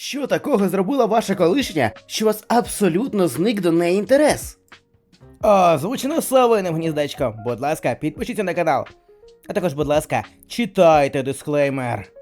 Що такого зробила ваша колишня, що вас абсолютно зник до неї інтерес? Озвучено совиним гніздечком. Будь ласка, підпишіться на канал. А також, будь ласка, читайте дисклеймер.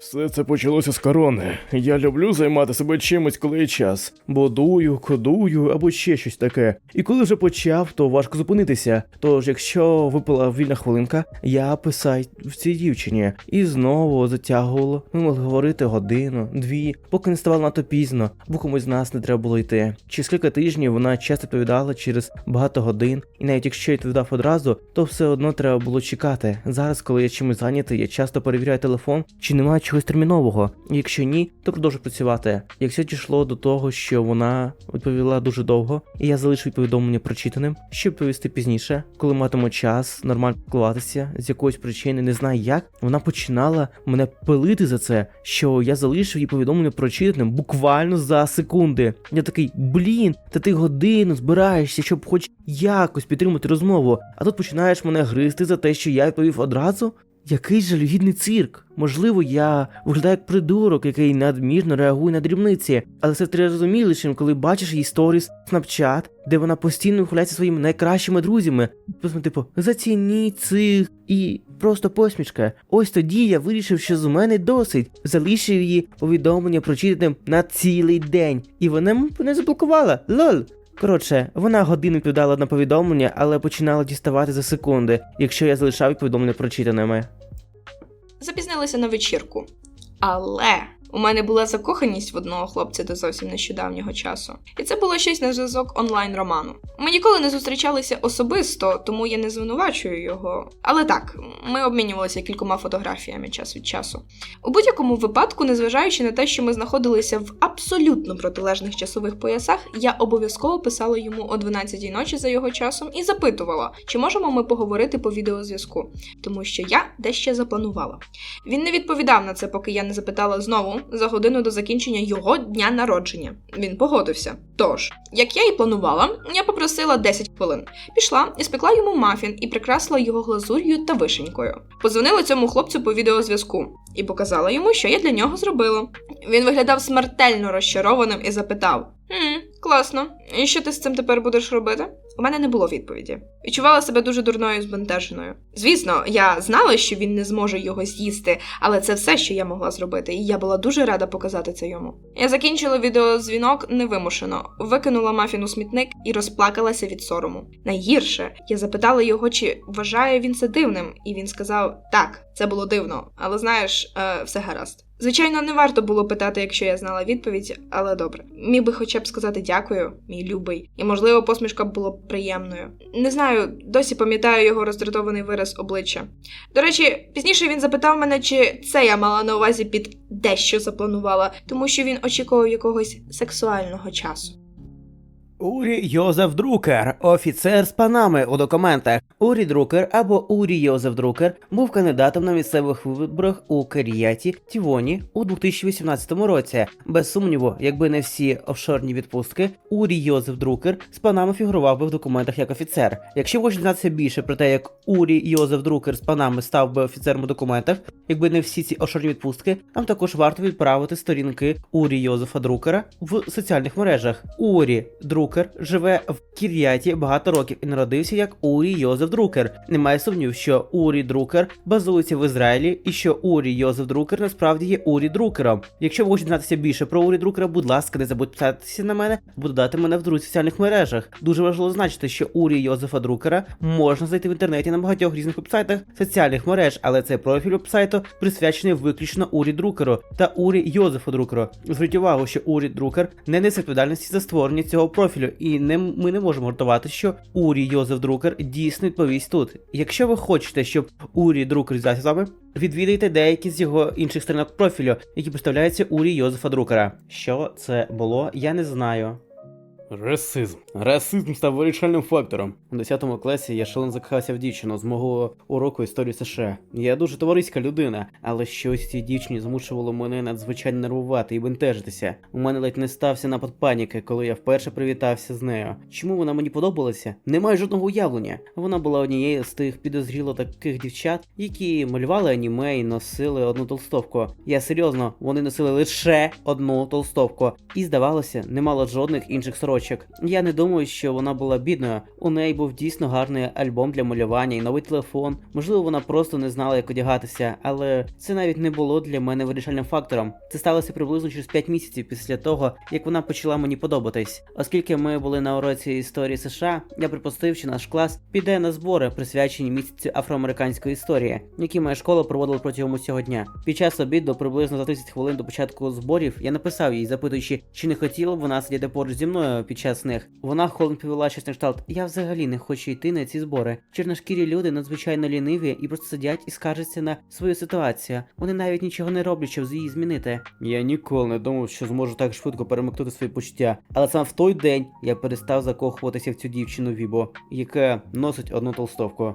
Все це почалося з корони. Я люблю займати себе чимось, коли є час. Будую, кодую або ще щось таке. І коли вже почав, то важко зупинитися. Тож, якщо випала вільна хвилинка, я писав в цій дівчині і знову затягувало. Ми могли говорити годину, дві, поки не ставало надто пізно, бо комусь з нас не треба було йти. Через кілька тижнів вона часто відповідала через багато годин, і навіть якщо я відповідав одразу, то все одно треба було чекати. Зараз, коли я чимось зайнятий, я часто перевіряю телефон, чи немає чогось термінового. Якщо ні, то продовжу працювати. Якщо дійшло до того, що вона відповіла дуже довго, і я залишив повідомлення прочитаним, щоб відповісти пізніше, коли матиму час нормально спілкуватися з якоїсь причини, не знаю як, вона починала мене пилити за це, що я залишив їй повідомлення прочитаним буквально за секунди. Я такий, блін, та ти годину збираєшся, щоб хоч якось підтримати розмову, а тут починаєш мене гризти за те, що я відповів одразу. Який жалюгідний цирк. Можливо, я виглядаю як придурок, який надмірно реагує на дрібниці, але це ти розумілішим, коли бачиш її сторіс Snapchat, де вона постійно вихваляється своїми найкращими друзями. Просто, типу, зацініть цих і просто посмішка. Ось тоді я вирішив, що з мене досить. Залишив її повідомлення прочитаним на цілий день, і вона мене заблокувала. Лол. Коротше, вона годину відповідала на повідомлення, але починала діставати за секунди, якщо я залишав повідомлення прочитаними. Запізнилися на вечірку. Але у мене була закоханість в одного хлопця до зовсім нещодавнього часу. І це було щось на зв'язок онлайн роману. Ми ніколи не зустрічалися особисто, тому я не звинувачую його. Але так, ми обмінювалися кількома фотографіями час від часу. У будь-якому випадку, незважаючи на те, що ми знаходилися в абсолютно протилежних часових поясах, я обов'язково писала йому о 12-й ночі за його часом і запитувала, чи можемо ми поговорити по відеозв'язку, тому що я дещо запланувала. Він не відповідав на це, поки я не запитала знову за годину до закінчення його дня народження. Він погодився. Тож, як я і планувала, я попросила 10 хвилин. Пішла і спекла йому мафін і прикрасила його глазур'ю та вишенькою. Позвонила цьому хлопцю по відеозв'язку і показала йому, що я для нього зробила. Він виглядав смертельно розчарованим і запитав: «Хм, класно. І що ти з цим тепер будеш робити? У мене не було відповіді. Відчувала себе дуже дурною і збентеженою. Звісно, я знала, що він не зможе його з'їсти, але це все, що я могла зробити, і я була дуже рада показати це йому. Я закінчила відеозвінок невимушено, викинула мафін у смітник і розплакалася від сорому. Найгірше, я запитала його, чи вважає він це дивним, і він сказав: так, це було дивно, але знаєш, е, все гаразд. Звичайно, не варто було питати, якщо я знала відповідь, але добре. Міг би хоча б сказати дякую, мій любий, і можливо, посмішка була б приємною. Не знаю, досі пам'ятаю його роздратований вираз обличчя. До речі, пізніше він запитав мене, чи це я мала на увазі під дещо запланувала, тому що він очікував якогось сексуального часу. Урі Йозеф Друкер, офіцер з Панами у документах. Урі Друкер або Урі Йозеф Друкер був кандидатом на місцевих виборах у Каріяті Тівоні у 2018 році. Без сумніву, якби не всі офшорні відпустки, Урі Йозеф Друкер з Панами фігурував би в документах як офіцер. Якщо хочете дізнатися більше про те, як Урі Йозеф Друкер з Панами став би офіцером у документах, якби не всі ці офшорні відпустки, нам також варто відправити сторінки Урі Йозефа Друкера в соціальних мережах. Урі Друкер живе в Кір'яті багато років і народився як Урі Йозеф Друкер. Немає сумнів, що Урі Друкер базується в Ізраїлі і що Урі Йозеф Друкер насправді є Урі Друкером. Якщо ви хочете дізнатися більше про Урі Друкера, будь ласка, не забудьте підписатися на мене, або додати мене в друзі соціальних мережах. Дуже важливо значити, що Урі Йозефа Друкера можна знайти в інтернеті на багатьох різних вебсайтах соціальних мереж, але цей профіль вебсайту присвячений виключно Урі Друкеру та Урі Йозефу Друкеру. Зверніть увагу, що Урі Друкер не несе відповідальності за створення цього профілю, і не, ми не можемо готувати, що Урі Йозеф Друкер дійсно відповість тут. Якщо ви хочете, щоб Урі Друкер з вами, відвідайте деякі з його інших сторінок профілю, які представляються Урі Йозефа Друкера. Що це було, я не знаю. Расизм. Расизм став вирішальним фактором. У 10 класі я шалено закохався в дівчину з мого уроку історії США. Я дуже товариська людина, але щось цій дівчині змушувало мене надзвичайно нервувати і бентежитися. У мене ледь не стався напад паніки, коли я вперше привітався з нею. Чому вона мені подобалася? Не маю жодного уявлення. Вона була однією з тих підозріло таких дівчат, які малювали аніме і носили одну толстовку. Я серйозно, вони носили лише одну толстовку, і здавалося, не мала жодних інших сорочок. Я не думаю, що вона була бідною. У неї був дійсно гарний альбом для малювання і новий телефон. Можливо, вона просто не знала, як одягатися, але це навіть не було для мене вирішальним фактором. Це сталося приблизно через 5 місяців після того, як вона почала мені подобатись. Оскільки ми були на уроці історії США, я припустив, що наш клас піде на збори, присвячені місяцю афроамериканської історії, які моя школа проводила протягом усього дня. Під час обіду, приблизно за 30 хвилин до початку зборів, я написав їй, запитуючи, чи не хотіла б вона сидіти поруч зі мною під час них. Вона холодно повела щось на кшталт. Я взагалі не хочу йти на ці збори. Чорношкірі люди надзвичайно ліниві і просто сидять і скаржаться на свою ситуацію. Вони навіть нічого не роблять, щоб її змінити. Я ніколи не думав, що зможу так швидко перемикнути свої почуття. Але саме в той день я перестав закохуватися в цю дівчину Вібо, яка носить одну толстовку.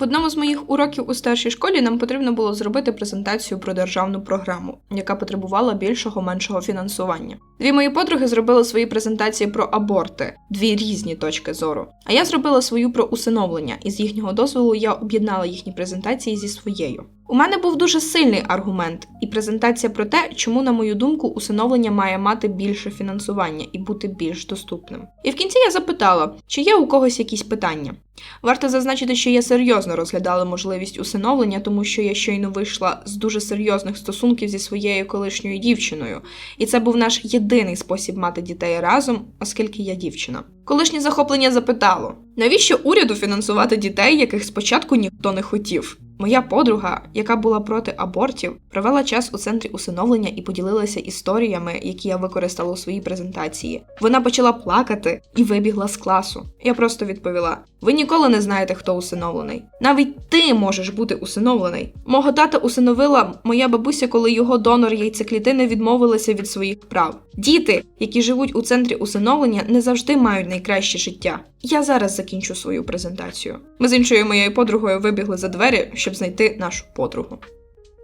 В одному з моїх уроків у старшій школі нам потрібно було зробити презентацію про державну програму, яка потребувала більшого меншого фінансування. Дві мої подруги зробили свої презентації про аборти, дві різні точки зору. А я зробила свою про усиновлення, і з їхнього дозволу я об'єднала їхні презентації зі своєю. У мене був дуже сильний аргумент і презентація про те, чому, на мою думку, усиновлення має мати більше фінансування і бути більш доступним. І в кінці я запитала, чи є у когось якісь питання. Варто зазначити, що я серйозно розглядала можливість усиновлення, тому що я щойно вийшла з дуже серйозних стосунків зі своєю колишньою дівчиною, і це був наш єдиний спосіб мати дітей разом, оскільки я дівчина. Колишнє захоплення запитало: навіщо уряду фінансувати дітей, яких спочатку ніхто не хотів? Моя подруга, яка була проти абортів, провела час у центрі усиновлення і поділилася історіями, які я використала у своїй презентації. Вона почала плакати і вибігла з класу. Я просто відповіла: ви ніколи не знаєте, хто усиновлений. Навіть ти можеш бути усиновлений. Мого тата усиновила моя бабуся, коли його донор яйцеклітини відмовилися від своїх прав. Діти, які живуть у центрі усиновлення, не завжди мають найкраще життя. Я зараз закінчу свою презентацію. Ми з іншою моєю подругою вибігли за двері, щоб знайти нашу подругу.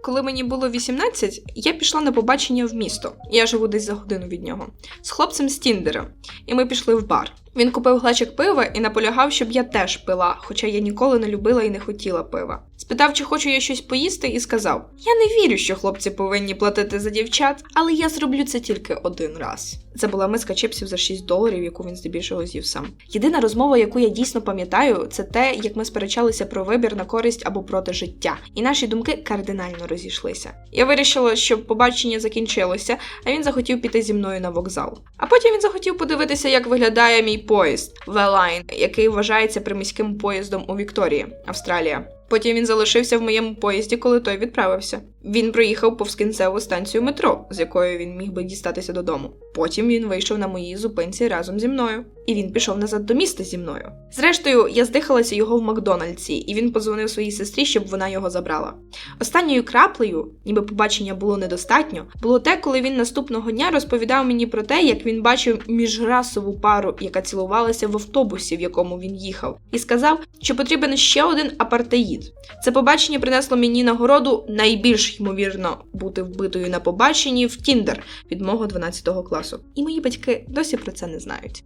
Коли мені було 18, я пішла на побачення в місто. Я живу десь за годину від нього. З хлопцем з Тіндера. І ми пішли в бар. Він купив глечик пива і наполягав, щоб я теж пила, хоча я ніколи не любила і не хотіла пива. Спитав, чи хочу я щось поїсти, і сказав: Я не вірю, що хлопці повинні платити за дівчат, але я зроблю це тільки один раз. Це була миска чипсів за 6 доларів, яку він здебільшого з'їв сам. Єдина розмова, яку я дійсно пам'ятаю, це те, як ми сперечалися про вибір на користь або проти життя, і наші думки кардинально розійшлися. Я вирішила, що побачення закінчилося, а він захотів піти зі мною на вокзал. А потім він захотів подивитися, як виглядає мій поїзд Велайн, який вважається приміським поїздом у Вікторії, Австралія. Потім він залишився в моєму поїзді, коли той відправився. Він проїхав повз кінцеву станцію метро, з якою він міг би дістатися додому. Потім він вийшов на моїй зупинці разом зі мною, і він пішов назад до міста зі мною. Зрештою, я здихалася його в Макдональдсі, і він подзвонив своїй сестрі, щоб вона його забрала. Останньою краплею, ніби побачення було недостатньо, було те, коли він наступного дня розповідав мені про те, як він бачив міжрасову пару, яка цілувалася в автобусі, в якому він їхав, і сказав, що потрібен ще один апартеїд. Це побачення принесло мені нагороду найбільш ймовірно бути вбитою на побаченні в Тіндер від мого 12 класу. І мої батьки досі про це не знають.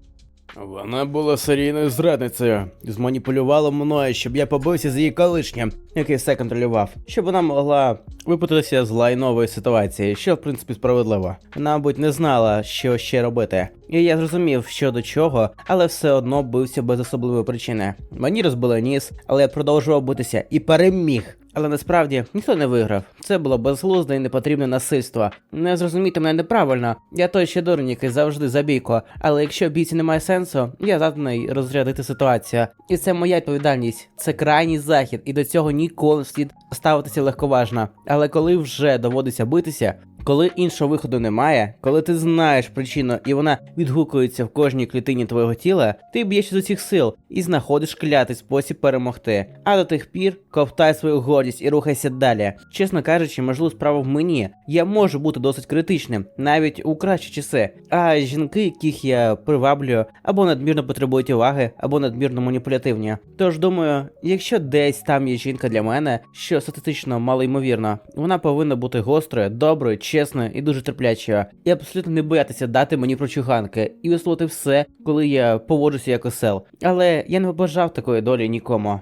Вона була серійною зрадницею, зманіпулювала мною, щоб я побився з її колишнім, який все контролював, щоб вона могла випутатися з лайнової ситуації, що в принципі справедливо. Вона, мабуть, не знала, що ще робити. І я зрозумів, що до чого, але все одно бився без особливої причини. Мені розбили ніс, але я продовжував битися і переміг. Але насправді ніхто не виграв. Це було безглузде і непотрібне насильство. Не зрозумійте мене неправильно. Я той ще дурень, який завжди за бійку. Але якщо бійці немає сенсу, я заданий розрядити ситуацію. І це моя відповідальність. Це крайній захід, і до цього ніколи слід ставитися легковажно. Але коли вже доводиться битися. Коли іншого виходу немає, коли ти знаєш причину і вона відгукується в кожній клітині твого тіла, ти б'єш з усіх сил і знаходиш клятий спосіб перемогти. А до тих пір ковтай свою гордість і рухайся далі. Чесно кажучи, можливо, справа в мені. Я можу бути досить критичним, навіть у кращі часи. А жінки, яких я приваблюю, або надмірно потребують уваги, або надмірно маніпулятивні. Тож думаю, якщо десь там є жінка для мене, що статистично малоймовірно, вона повинна бути гострою, доброю, чесною і дуже терплячою, і абсолютно не боятися дати мені прочуганки і висловити все, коли я поводжуся як осел. Але я не побажав такої долі нікому.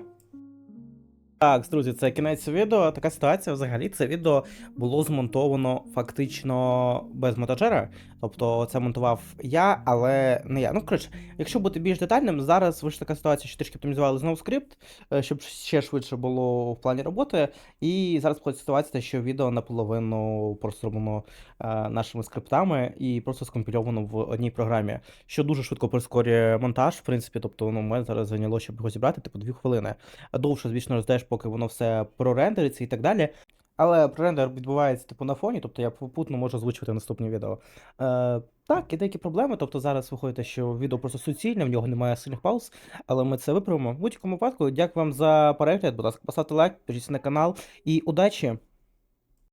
Так, друзі, це кінець відео. Така ситуація взагалі. Це відео було змонтовано фактично без монтажера. Тобто це монтував я, але не я. Ну, коротше, якщо бути більш детальним, зараз вийшла така ситуація, що трішки оптимізували знову скрипт, е, щоб ще швидше було в плані роботи. І зараз виходить ситуація, що відео наполовину просто зроблено е, нашими скриптами і просто скомпільовано в одній програмі, що дуже швидко прискорює монтаж, в принципі. Тобто, ну, мене зараз зайняло, щоб його зібрати, типу, дві хвилини. А довше, звісно, ждеш, поки воно все прорендериться і так далі. Але рендер відбувається типу на фоні, тобто я попутно можу озвучувати наступні відео. Е, так, є деякі проблеми. Тобто зараз виходить, що відео просто суцільне, в нього немає сильних пауз, але ми це виправимо. В будь-якому випадку, дякую вам за перегляд. Будь ласка, поставте лайк, підпишіться на канал і удачі!